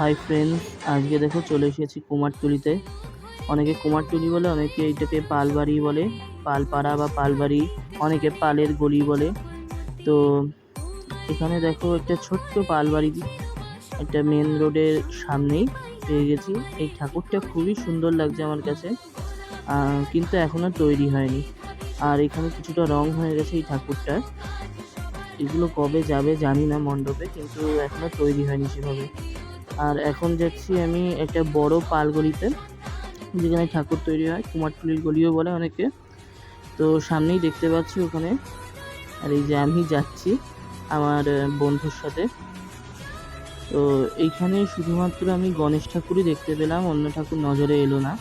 Hi friends, আজকে দেখো চলে এসেছি কুমারটুলিতে। অনেকে কুমারটুলি বলে, অনেকে এইটাকে পালবাড়ি বলে, পালপাড়া বা পালবাড়ি, অনেকে পালের গলি বলে। তো এখানে দেখো একটা ছোট্ট পালবাড়ি, একটা মেন রোডের সামনেই পেয়ে গেছি। এই ঠাকুরটা খুবই সুন্দর লাগছে আমার কাছে কিন্তু এখনও তৈরি হয়নি। আর এখানে কিছুটা রং হয়ে গেছে এই ঠাকুরটার। এগুলো কবে যাবে জানি না মণ্ডপে, কিন্তু এখনও তৈরি হয়নি সেভাবে। আর এখন যাচ্ছি আমি একটা বড় পালগলিতে, যেখানে ঠাকুর তৈরি হয় কুমারটুলির গলিও বলে অনেকে। তো সামনেই দেখতে পাচ্ছি ওখানে। আর এই যে আমি যাচ্ছি আমার বন্ধুর সাথে। তো এইখানে শুধুমাত্র আমি গণেশ ঠাকুরই দেখতে পেলাম, অন্য ঠাকুর নজরে এলো না।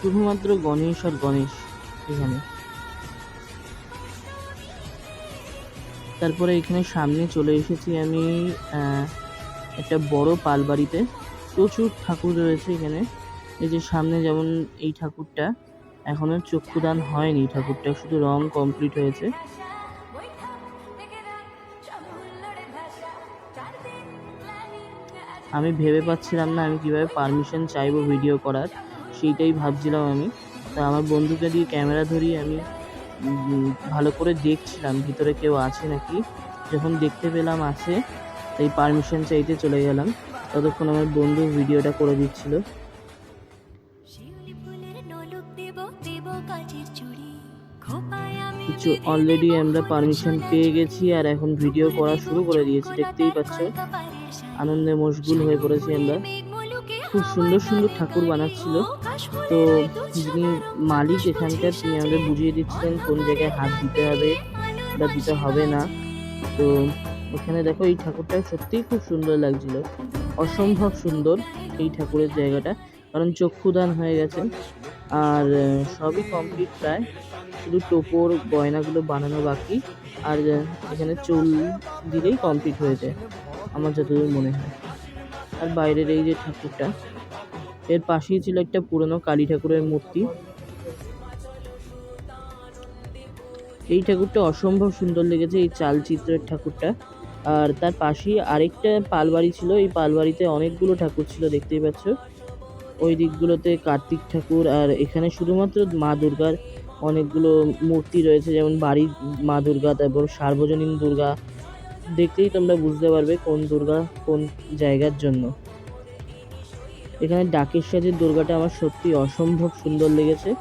শুধুমাত্র গণেশ আর গণেশ এখানে। তারপরে এখানে সামনে চলে এসেছি আমি একটা বড় পালবাড়িতে। প্রচুর ঠাকুর রয়েছে এখানে। এই যে সামনে যেমন এই ঠাকুরটা, এখনও চক্ষুদান হয়নি ঠাকুরটা, শুধু রং কমপ্লিট হয়েছে। আমি ভেবে পাচ্ছিলাম না আমি কীভাবে পারমিশন চাইব ভিডিও করার, সেইটাই ভাবছিলাম আমি। তা আমার বন্ধুকে দিয়ে ক্যামেরা ধরিয়ে আমি ভালো করে দেখছিলাম, ভিতরে কেউ আছে নাকি? যখন দেখতে পেলাম আছে, তাই পারমিশন চাইতে চলে গেলাম। ততক্ষণ আমার বন্ধু ভিডিওটা করে দিচ্ছিল। কিছু অলরেডি আমরা পারমিশন পেয়ে গেছি আর এখন ভিডিও করা শুরু করে দিয়েছি, দেখতেই পাচ্ছ। আনন্দে মশগুল হয়ে পড়েছি আমরা। খুব সুন্দর সুন্দর ঠাকুর বানাচ্ছিল। তো যিনি মালিক এখানকার, তিনি আমাদের বুঝিয়ে দিচ্ছিলেন কোন জায়গায় হাত দিতে হবে বা দিতে হবে না। তো এখানে দেখো এই ঠাকুরটা সত্যিই খুব সুন্দর লাগছিল। অসম্ভব সুন্দর এই ঠাকুরের জায়গাটা, কারণ চক্ষুদান হয়ে গেছে। আর সবই কমপ্লিট প্রায়। শুধু টোপর, গয়নাগুলো বানানো বাকি। আর এখানে চুল দিলেই কমপ্লিট হয়ে যায়, আমার যতদূর মনে হয়। আর বাইরের এই যে ঠাকুরটা, এর পাশেই ছিল একটা পুরনো কালী ঠাকুরের মূর্তি। এই ঠাকুরটা অসম্ভব সুন্দর লেগেছে, এই চালচিত্রের ঠাকুরটা। আর তার পাশেই আরেকটা পালবাড়ি ছিল, এই পালবাড়িতে অনেকগুলো ঠাকুর ছিল, দেখতেই পাচ্ছ। ওই দিকগুলোতে কার্তিক ঠাকুর, আর এখানে শুধুমাত্র মা দুর্গার অনেকগুলো মূর্তি রয়েছে, যেমন বাড়ির মা দুর্গা, তারপর সার্বজনীন দুর্গা দেখলেই তোমরা বুঝতে পারবে কোন দুর্গা কোন জায়গার জন্য। এখানে ডাকের সাজের দুর্গাটা আমার সত্যি অসম্ভব সুন্দর লেগেছে।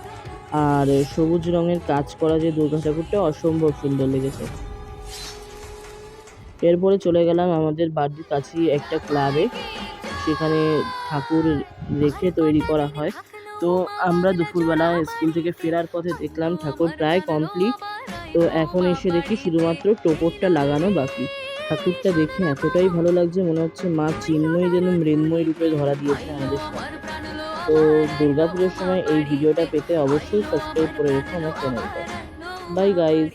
আর সবুজ রঙের কাজ করা যে দুর্গা ঠাকুরটা অসম্ভব সুন্দর লেগেছে। এরপরে চলে গেলাম আমাদের বাড়ির কাছেই একটা ক্লাবে। সেখানে ঠাকুর রেখে তৈরি করা হয়। তো আমরা দুপুরবেলা স্কুল থেকে ফেরার পথে দেখলাম ঠাকুর প্রায় কমপ্লিট তো এখন এসে দেখি শুধুমাত্র টোপরটা লাগানো বাকি। ঠাকুরটা দেখে এতটাই ভালো লাগছে, মনে হচ্ছে মা চিন্ময় যেন মৃন্ময় রূপে ধরা দিয়েছে আমাদের। তো দুর্গাপুজোর সময় এই ভিডিওটা পেতে অবশ্যই সাবস্ক্রাইব করে রেখো আমার চ্যানেলটা বাই গাইজ